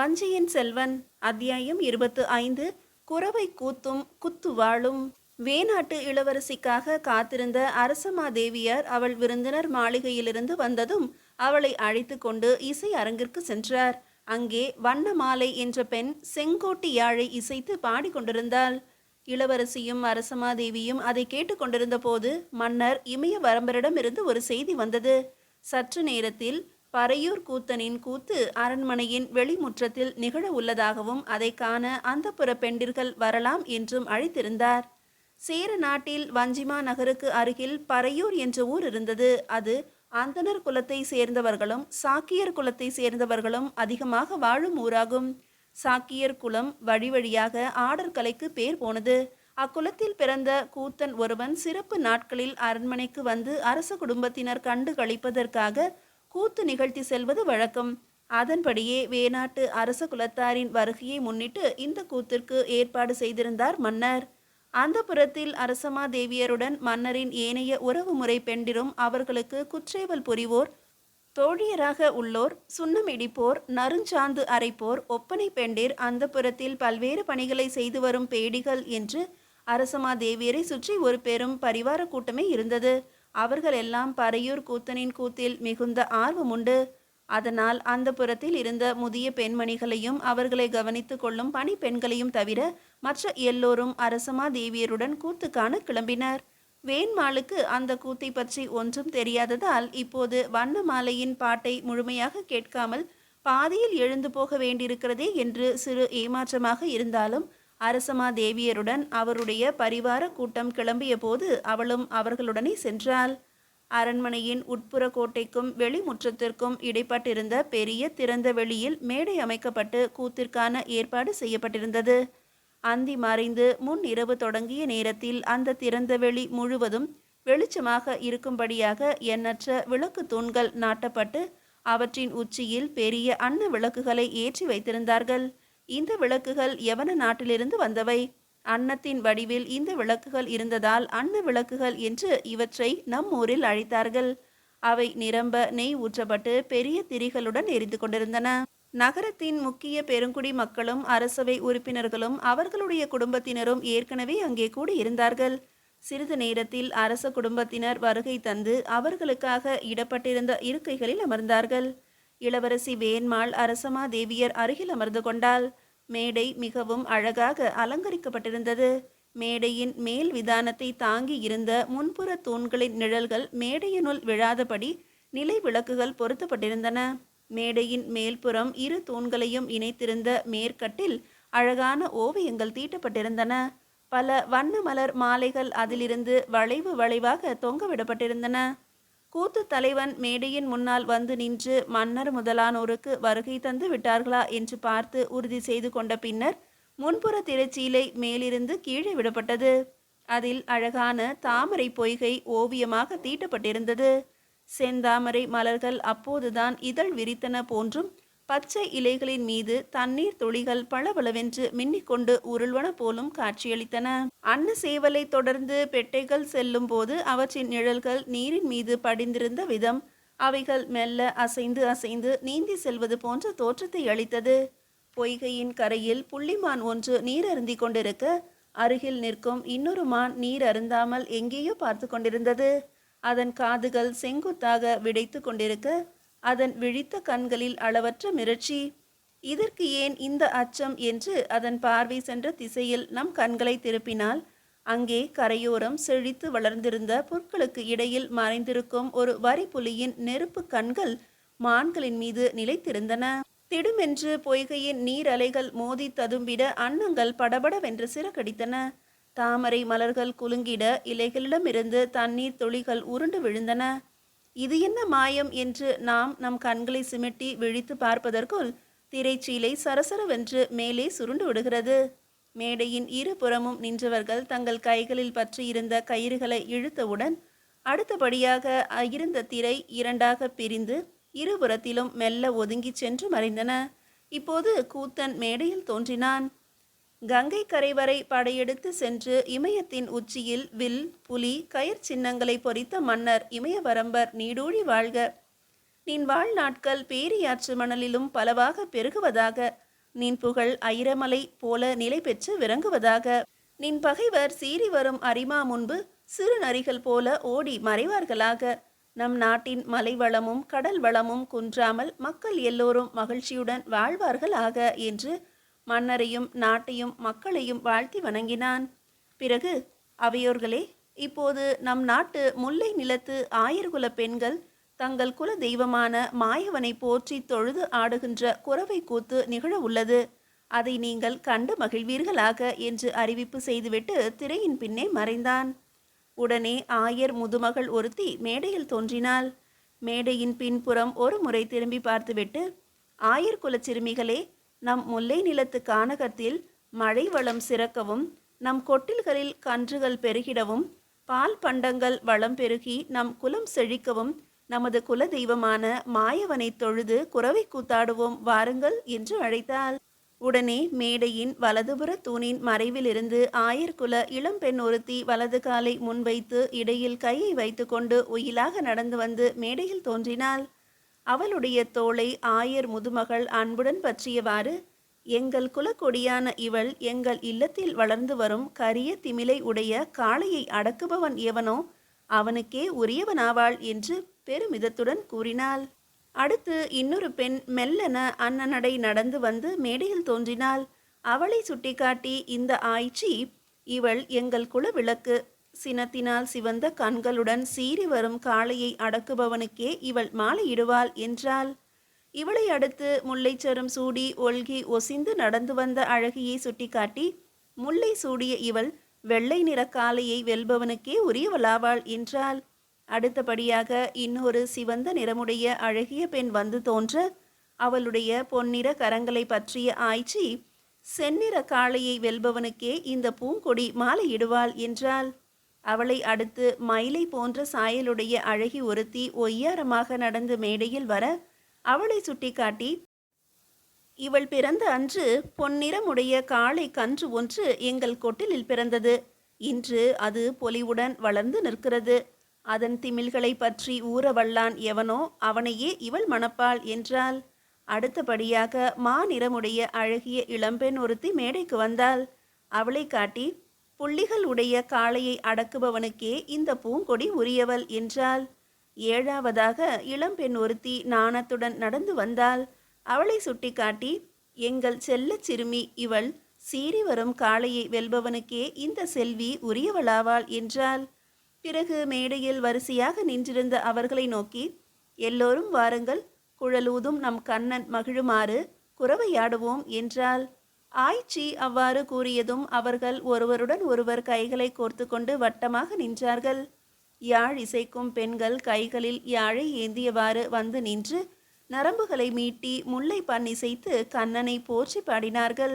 வஞ்சியின் செல்வன் அத்தியாயம் இருபத்து ஐந்து. குறவை கூத்தும் குத்து வாழும் வேநாட்டு இளவரசிக்காக காத்திருந்த அரசமாதேவியார் அவள் விருந்தினர் மாளிகையிலிருந்து வந்ததும் அவளை அழைத்து கொண்டு இசை அரங்கிற்கு சென்றார். அங்கே வண்ணமாலை என்ற பெண் செங்கோட்டி யாழை இசைத்து பாடிக்கொண்டிருந்தாள் இளவரசியும் அரசமாதேவியும் அதை கேட்டுக்கொண்டிருந்த போது மன்னர் இமய வரம்பரிடமிருந்து ஒரு செய்தி வந்தது. சற்று நேரத்தில் பறையூர் கூத்தனின் கூத்து அரண்மனையின் வெளிமுற்றத்தில் நிகழ உள்ளதாகவும் அதை காண அந்தப்புற பெண்டிர்கள் வரலாம் என்றும் அழைத்திருந்தார். சேர நாட்டில் வஞ்சிமா நகருக்கு அருகில் பறையூர் என்ற ஊர் இருந்தது. அது அந்தணர் குலத்தை சேர்ந்தவர்களும் சாக்கியர் குலத்தை சேர்ந்தவர்களும் அதிகமாக வாழும் ஊராகும். சாக்கியர் குலம் வழி வழியாக ஆடர் கலைக்கு பேர் போனது. அக்குலத்தில் பிறந்த கூத்தன் ஒருவன் சிறப்பு நாட்களில் அரண்மனைக்கு வந்து அரச குடும்பத்தினர் கண்டு கழிப்பதற்காக கூத்து நிகழ்த்தி செல்வது வழக்கம். அதன்படியே வேணாட்டு அரச குலத்தாரின் வருகையை முன்னிட்டு இந்த கூத்திற்கு ஏற்பாடு செய்திருந்தார் மன்னர். அந்த புறத்தில் அரசமாதேவியருடன் மன்னரின் ஏனைய உறவுமுறை பெண்டிரும் அவர்களுக்கு குற்றேவல் புரிவோர் தோழியராக உள்ளோர் சுண்ணமிடிப்போர் நறுஞ்சாந்து அரைப்போர் ஒப்பனை பெண்டிர் அந்த புறத்தில் பல்வேறு பணிகளை செய்து வரும் பேடிகள் என்று அரசமாதேவியரை சுற்றி ஒரு பெரும் பரிவார கூட்டமே இருந்தது. அவர்கள் எல்லாம் பறையூர் கூத்தனின் கூத்தில் மிகுந்த ஆர்வமுண்டு அதனால் அந்த புறத்தில் இருந்த முதிய பெண்மணிகளையும் அவர்களை கவனித்து கொள்ளும் பணி பெண்களையும் தவிர மற்ற எல்லோரும் அரசமா தேவியருடன் கூத்து காண கிளம்பினர். வேண்மாளுக்கு அந்த கூத்தை பற்றி ஒன்றும் தெரியாததால் இப்போது வண்ணமாலையின் பாட்டை முழுமையாக கேட்காமல் பாதியில் எழுந்து போக வேண்டியிருக்கிறதே என்று சிறு ஏமாற்றமாக இருந்தாலும் அரசமா தேவியருடன் அவருடைய பரிவார கூட்டம் கிளம்பிய போது அவளும் அவர்களுடனே சென்றாள். அரண்மனையின் உட்புற கோட்டைக்கும் வெளிமுற்றத்திற்கும் இடைப்பட்டிருந்த பெரிய திறந்த வெளியில் மேடை அமைக்கப்பட்டு கூத்திற்கான ஏற்பாடு செய்யப்பட்டிருந்தது. அந்தி மறைந்து முன் இரவு தொடங்கிய நேரத்தில் அந்த திறந்த வெளி முழுவதும் வெளிச்சமாக இருக்கும்படியாக எண்ணற்ற விளக்கு தூண்கள் நாட்டப்பட்டு அவற்றின் உச்சியில் பெரிய அன்ன விளக்குகளை ஏற்றி வைத்திருந்தார்கள். இந்த விளக்குகள் யவன நாட்டிலிருந்து வந்தவை. அன்னத்தின் வடிவில் இந்த விளக்குகள் இருந்ததால் அன்ன விளக்குகள் என்று இவற்றை நம் ஊரில் அழைத்தார்கள். அவை நிரம்ப நெய் ஊற்றப்பட்டு பெரிய திரிகளுடன் எரிந்து கொண்டிருந்தன. நகரத்தின் முக்கிய பெருங்குடி மக்களும் அரசவை உறுப்பினர்களும் அவர்களுடைய குடும்பத்தினரும் ஏற்கனவே அங்கே கூட இருந்தார்கள் சிறிது நேரத்தில் அரச குடும்பத்தினர் வருகை தந்து அவர்களுக்காக இடப்பட்டிருந்த இருக்கைகளில் அமர்ந்தார்கள். இளவரசி வேன்மாள் அரசமா தேவியர் அருகில் அமர்ந்து கொண்டாள். மேடை மிகவும் அழகாக அலங்கரிக்கப்பட்டிருந்தது. மேடையின் மேல் விதானத்தை தாங்கி இருந்த முன்புற தூண்களின் நிழல்கள் மேடையினுள் விழாதபடி நிலை விளக்குகள் பொருத்தப்பட்டிருந்தன. மேடையின் மேல்புறம் இரு தூண்களையும் இணைத்திருந்த மேற்கட்டில் அழகான ஓவியங்கள் தீட்டப்பட்டிருந்தன. பல வண்ண மலர் மாலைகள் அதிலிருந்து வளைவு வளைவாக தொங்கவிடப்பட்டிருந்தன. கூத்து தலைவன் மேடையின் முன்னால் வந்து நின்று மன்னர் முதலானோருக்கு வருகை தந்து விட்டார்களா என்று பார்த்து உறுதி செய்து கொண்ட பின்னர் முன்புற திரைச்சீலை மேலிருந்து கீழே விடப்பட்டது. அதில் அழகான தாமரை பொய்கை ஓவியமாக தீட்டப்பட்டிருந்தது. செந்தாமரை மலர்கள் அப்போதுதான் இதழ் விரித்தன போன்றும் பச்சை இலைகளின் மீது தண்ணீர் துளிகள் பளபளவென்று மின்னிக்கொண்டு உருள்வன போலும் காட்சியளித்தன. அன்ன சேவலை தொடர்ந்து பெட்டைகள் செல்லும் போது அவற்றின் நிழல்கள் நீரின் மீது படிந்திருந்த விதம் அவைகள் மெல்ல அசைந்து அசைந்து நீந்தி செல்வது போன்ற தோற்றத்தை அளித்தது. பொய்கையின் கரையில் புள்ளிமான் ஒன்று நீர் அருந்தி கொண்டிருக்க அருகில் நிற்கும் இன்னொரு மான் நீர் அருந்தாமல் எங்கேயோ பார்த்து கொண்டிருந்தது. அதன் காதுகள் செங்குத்தாக விடைத்து கொண்டிருக்க அதன் விழித்த கண்களில் அளவற்ற மிரட்சி இதற்கு ஏன் இந்த அச்சம்? என்று அதன் பார்வை சென்ற திசையில் நம் கண்களை திருப்பினால் அங்கே கரையோரம் செழித்து வளர்ந்திருந்த புற்களுக்கு இடையில் மறைந்திருக்கும் ஒரு வரிப்புலியின் நெருப்பு கண்கள் மான்களின் மீது நிலைத்திருந்தன. திடுமென்று பொய்கையின் நீர் அலைகள் மோதி ததும்பிட அன்னங்கள் படபடவென்று சிறகடித்தன. தாமரை மலர்கள் குலுங்கிட இலைகளிடமிருந்து தண்ணீர் துளிகள் உருண்டு விழுந்தன. இது என்ன மாயம் என்று நாம் நம் கண்களை சிமிட்டி விழித்து பார்ப்பதற்குள் திரைச்சீலை சரசரவென்று மேலே சுருண்டு விடுகிறது. மேடையின் இருபுறமும் நின்றவர்கள் தங்கள் கைகளில் பற்றியிருந்த கயிறுகளை இழுத்தவுடன் அடுத்தபடியாக இருந்த திரை இரண்டாக பிரிந்து இருபுறத்திலும் மெல்ல ஒதுங்கிச் சென்று மறைந்தன. இப்போது கூத்தன் மேடையில் தோன்றினான். கங்கை கரை வரை படையெடுத்து சென்று இமயத்தின் உச்சியில் வில் புலி கயிற் சின்னங்களை பொறித்த மன்னர் இமயவரம்பர் நீடூழி வாழ்க. நின் வாழ்நாட்கள் பேரியாற்று மணலிலும் பலவாக பெருகுவதாக. நின் புகழ் ஐரமலை போல நிலை பெற்று விளங்குவதாக. நின் பகைவர் சீறி வரும் அரிமா முன்பு சிறு நரிகள் போல ஓடி மறைவார்களாக. நம் நாட்டின் மலை வளமும் கடல் வளமும் குன்றாமல் மக்கள் எல்லோரும் மகிழ்ச்சியுடன் வாழ்வார்களாக என்று மன்னரையும் நாட்டையும் மக்களையும் வாழ்த்தி வணங்கினான். பிறகு அவையோர்களே இப்போது நம் நாட்டு முல்லை நிலத்து ஆயர்குல பெண்கள் தங்கள் குல தெய்வமான மாயவனை போற்றி தொழுது ஆடுகின்ற குறவை கூத்து நிகழ உள்ளது. அதை நீங்கள் கண்டு மகிழ்வீர்களாக என்று அறிவிப்பு செய்துவிட்டு திரையின் பின்னே மறைந்தான். உடனே ஆயர் முதுமகள் ஒருத்தி மேடையில் தோன்றினாள். மேடையின் பின்புறம் ஒரு முறை திரும்பி பார்த்துவிட்டு ஆயர் குலச் சிறுமிகளே நம் முல்லை நிலத்து கானகத்தில் மழை வளம் சிறக்கவும் நம் கொட்டில்களில் கன்றுகள் பெருகிடவும் பால் பண்டங்கள் வளம் பெருகி நம் குலம் செழிக்கவும் நமது குல தெய்வமான மாயவனை தொழுது குறவை கூத்தாடுவோம் வாருங்கள் என்று அழைத்தாள். உடனே மேடையின் வலதுபுற தூணின் மறைவிலிருந்து ஆயர்குல இளம்பெண் ஒருத்தி வலது காலை முன்வைத்து இடையில் கையை வைத்துக்கொண்டு உயிலாக நடந்து வந்து மேடையில் தோன்றினாள். அவளுடைய தோளை ஆயர் முதுமகள் அன்புடன் பற்றியவாறு எங்கள் குலக்கொடியான இவள் எங்கள் இல்லத்தில் வளர்ந்து வரும் கரிய திமிலை உடைய காளையை அடக்குபவன் எவனோ அவனுக்கே உரியவனாவாள் என்று பெருமிதத்துடன் கூறினாள். அடுத்து இன்னொரு பெண் மெல்லன அன்னநடை நடந்து வந்து மேடையில் தோன்றினாள். அவளை சுட்டிக்காட்டி இந்த ஆய்ச்சி இவள் எங்கள் குல விளக்கு சினத்தினால் சிவந்த கண்களுடன் சீறி வரும் காளையை அடக்குபவனுக்கே இவள் மாலையிடுவாள் என்றாள். இவளை அடுத்து முல்லைச்சரம் சூடி ஒல்கி ஒசிந்து நடந்து வந்த அழகியை சுட்டிக்காட்டி முல்லை சூடிய இவள் வெள்ளை நிற காளையை வெல்பவனுக்கே உரியவளாவாள் என்றாள். அடுத்தபடியாக இன்னொரு சிவந்த நிறமுடைய அழகிய பெண் வந்து தோன்ற அவளுடைய பொன்னிற கரங்களை பற்றிய ஆய்ச்சி செந்நிற காளையை வெல்பவனுக்கே இந்த பூங்கொடி மாலையிடுவாள் என்றாள். அவளை அடுத்து மயிலை போன்ற சாயலுடைய அழகி ஒருத்தி ஒய்யாரமாக நடந்து மேடையில் வர அவளை சுட்டிக்காட்டி இவள் பிறந்த அன்று பொன்னிறமுடைய காளை கன்று ஒன்று எங்கள் கொட்டிலில் பிறந்தது. இன்று அது பொலிவுடன் வளர்ந்து நிற்கிறது. அதன் திமில்களை பற்றி ஊற வல்லான் எவனோ அவனையே இவள் மணப்பாள் என்றாள். அடுத்தபடியாக மா நிறமுடைய அழகிய இளம்பெண் ஒருத்தி மேடைக்கு வந்தாள். அவளை காட்டி புள்ளிகள் உடைய காளையை அடக்குபவனுக்கே இந்த பூங்கொடி உரியவள் என்றாள். ஏழாவதாக இளம்பெண் ஒருத்தி நாணத்துடன் நடந்து வந்தாள். அவளை சுட்டிக்காட்டி எங்கள் செல்லச் சிறுமி இவள் சீறி வரும் காளையை வெல்பவனுக்கே இந்த செல்வி உரியவளாவாள் என்றாள். பிறகு மேடையில் வரிசையாக நின்றிருந்த அவர்களை நோக்கி எல்லோரும் வாருங்கள் குழலூதும் நம் கண்ணன் மகிழுமாறு குறவையாடுவோம் என்றாள். ஆய்ச்சி அவ்வாறு கூறியதும் அவர்கள் ஒருவருடன் ஒருவர் கைகளை கோர்த்து கொண்டு வட்டமாக நின்றார்கள். யாழ் இசைக்கும் பெண்கள் கைகளில் யாழை ஏந்தியவாறு வந்து நின்று நரம்புகளை மீட்டி முல்லை பண் இசைத்து கண்ணனை போற்றி பாடினார்கள்.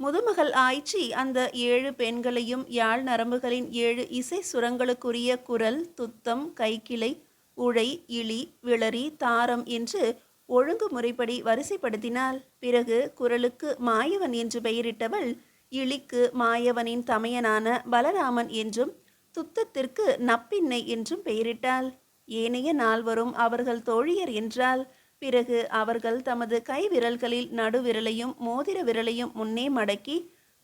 முதுமகள் ஆய்ச்சி அந்த ஏழு பெண்களையும் யாழ் நரம்புகளின் ஏழு இசை சுரங்களுக்குரிய குரல் துத்தம் கைக்கிளை உழை இழி விளரி தாரம் என்று ஒழுங்கு முறைப்படி வரிசைப்படுத்தினாள். பிறகு குரலுக்கு மாயவன் என்று பெயரிட்டவள் இழிக்கு மாயவனின் தமையனான பலராமன் என்றும் துத்தத்திற்கு நப்பின்னை என்றும் பெயரிட்டாள். ஏனைய நால்வரும் அவர்கள் தோழியர் என்றால் பிறகு அவர்கள் தமது கைவிரல்களில் நடுவிரலையும் மோதிர விரலையும் முன்னே மடக்கி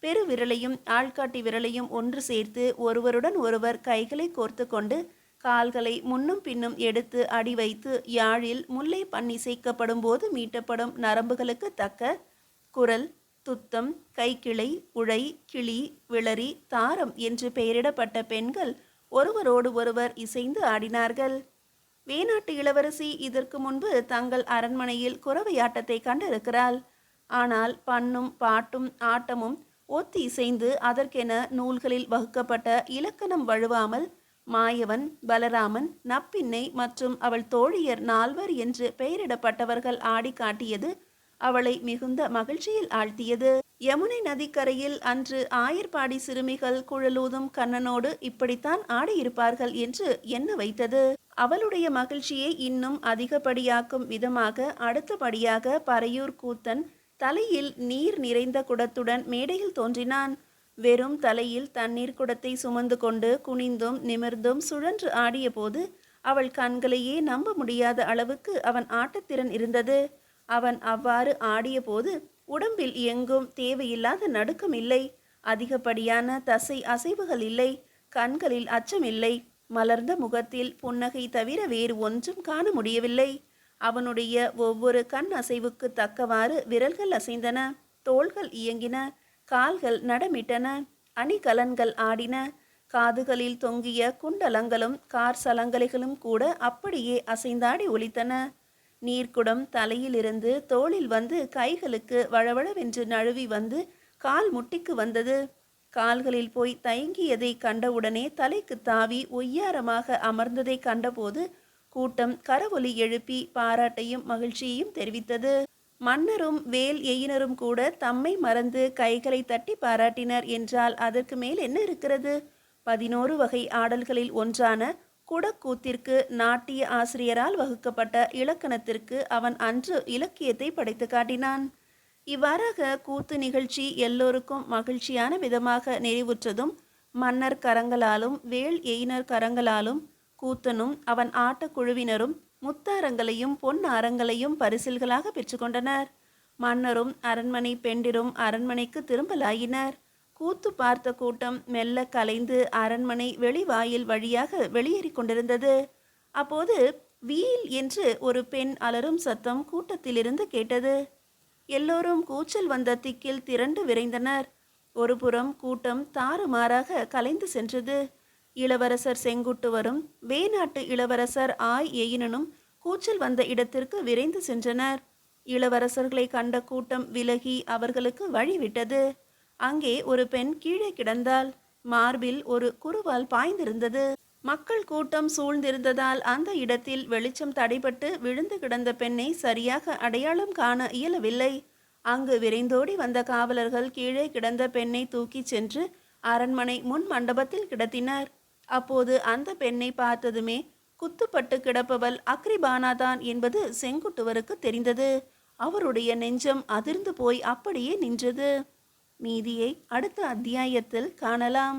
பெருவிரலையும் ஆள்காட்டி விரலையும் ஒன்று சேர்த்து ஒருவருடன் ஒருவர் கைகளை கோர்த்து கொண்டு கால்களை முன்னும் பின்னும் எடுத்து அடி வைத்து யாழில் முல்லை பண்ணி இசைக்கப்படும் போது மீட்டப்படும் நரம்புகளுக்கு தக்க குரல் துத்தம் கைக்கிளை உழை கிளி விளரி தாரம் என்று பெயரிடப்பட்ட பெண்கள் ஒருவரோடு ஒருவர் இசைந்து ஆடினார்கள். வேணாட்டு இளவரசி இதற்கு முன்பு தங்கள் அரண்மனையில் குறவையாட்டத்தை கண்டிருக்கிறாள். ஆனால் பண்ணும் பாட்டும் ஆட்டமும் ஒத்தி இசைந்து அதற்கென நூல்களில் வகுக்கப்பட்ட இலக்கணம் வழுவாமல் மாயவன் பலராமன் நப்பின்னை மற்றும் அவள் தோழியர் நால்வர் என்று பெயரிடப்பட்டவர்கள் ஆடி காட்டியது அவளை மிகுந்த மகிழ்ச்சியில் ஆழ்த்தியது. யமுனை நதிக்கரையில் அன்று ஆயர்பாடி சிறுமிகள் குழலூதும் கண்ணனோடு இப்படித்தான் ஆடியிருப்பார்கள் என்று எண்ண வைத்தது. அவளுடைய மகிழ்ச்சியை இன்னும் அதிகப்படியாக்கும் விதமாக அடுத்தபடியாக பறையூர் கூத்தன் தலையில் நீர் நிறைந்த குடத்துடன் மேடையில் தோன்றினான். வெறும் தலையில் தண்ணீர் குடத்தை சுமந்து கொண்டு குனிந்தும் நிமிர்ந்தும் சுழன்று ஆடியபோது அவள் கண்களையே நம்ப முடியாத அளவுக்கு அவன் ஆட்டத்திறன் இருந்தது. அவன் அவ்வாறு ஆடியபோது உடம்பில் எங்கும் தேவையில்லாத நடுக்கம் இல்லை. அதிகப்படியான தசை அசைவுகள் இல்லை. கண்களில் அச்சமில்லை மலர்ந்த முகத்தில் புன்னகை தவிர வேறு ஒன்றும் காண முடியவில்லை. அவனுடைய ஒவ்வொரு கண் அசைவுக்கு தக்கவாறு விரல்கள் அசைந்தன. தோள்கள் இயங்கின. கால்கள் நடமிட்டன. அணிகலன்கள் ஆடின. காதுகளில் தொங்கிய குண்டலங்களும் கார் சலங்கலைகளும் கூட அப்படியே அசைந்தாடி ஒலித்தன. நீர்க்குடம் தலையிலிருந்து தோளில் வந்து கைகளுக்கு வழவழவென்று நழுவி வந்து கால் முட்டிக்கு வந்தது. கால்களில் போய் தயங்கியதை கண்டவுடனே தலைக்கு தாவி ஒய்யாரமாக அமர்ந்ததை கண்டபோது கூட்டம் கரவொலி எழுப்பி பாராட்டையும் மகிழ்ச்சியையும் தெரிவித்தது. மன்னரும் வேல் எயினரும் கூட தம்மை மறந்து கைகளை தட்டி பாராட்டினர் என்றால் அதற்கு மேல் என்ன இருக்கிறது? பதினோரு வகை ஆடல்களில் ஒன்றான குடக்கூத்திற்கு நாட்டிய ஆசிரியரால் வகுக்கப்பட்ட இலக்கணத்திற்கு அவன் அன்று இலக்கியத்தை படைத்து காட்டினான். இவ்வாறாக கூத்து நிகழ்ச்சி எல்லோருக்கும் மகிழ்ச்சியான விதமாக நிறைவுற்றதும் மன்னர் கரங்களாலும் வேல் எயினர் கரங்களாலும் கூத்தனும் அவன் ஆட்டக்குழுவினரும் முத்தாரங்களையும் பொன் அரங்களையும் பரிசில்களாக பெற்றுக்கொண்டனர். மன்னரும் அரண்மனை பெண்டிரும் அரண்மனைக்கு திரும்பலாயினர். கூத்து பார்த்த கூட்டம் மெல்ல கலைந்து அரண்மனை வெளிவாயில் வழியாக வெளியேறி கொண்டிருந்தது. அப்போது வீல் என்று ஒரு பெண் அலறும் சத்தம் கூட்டத்திலிருந்து கேட்டது. எல்லோரும் கூச்சல் வந்த திக்கில் திரண்டு விரைந்தனர். ஒருபுறம் கூட்டம் தாறுமாறாக கலைந்து சென்றது. இளவரசர் செங்குட்டுவரும் வேநாட்டு இளவரசர் ஆய் எயினனும் கூச்சல் வந்த இடத்திற்கு விரைந்து சென்றனர். இளவரசர்களை கண்ட கூட்டம் விலகி அவர்களுக்கு வழிவிட்டது. அங்கே ஒரு பெண் கீழே கிடந்தால் மார்பில் ஒரு குருவால் பாய்ந்திருந்தது. மக்கள் கூட்டம் சூழ்ந்திருந்ததால் அந்த இடத்தில் வெளிச்சம் தடைபட்டு விழுந்து கிடந்த பெண்ணை சரியாக அடையாளம் காண இயலவில்லை. அங்கு விரைந்தோடி வந்த காவலர்கள் கீழே கிடந்த பெண்ணை தூக்கிச் சென்று அரண்மனை முன் மண்டபத்தில் கிடத்தினர். அப்போது அந்த பெண்ணை பார்த்ததுமே குத்துப்பட்டு கிடப்பவள் அக்ரிபானாதான் என்பது செங்குட்டுவருக்கு தெரிந்தது. அவருடைய நெஞ்சம் அதிர்ந்து போய் அப்படியே நின்றது. மீதியை அடுத்த அத்தியாயத்தில் காணலாம்.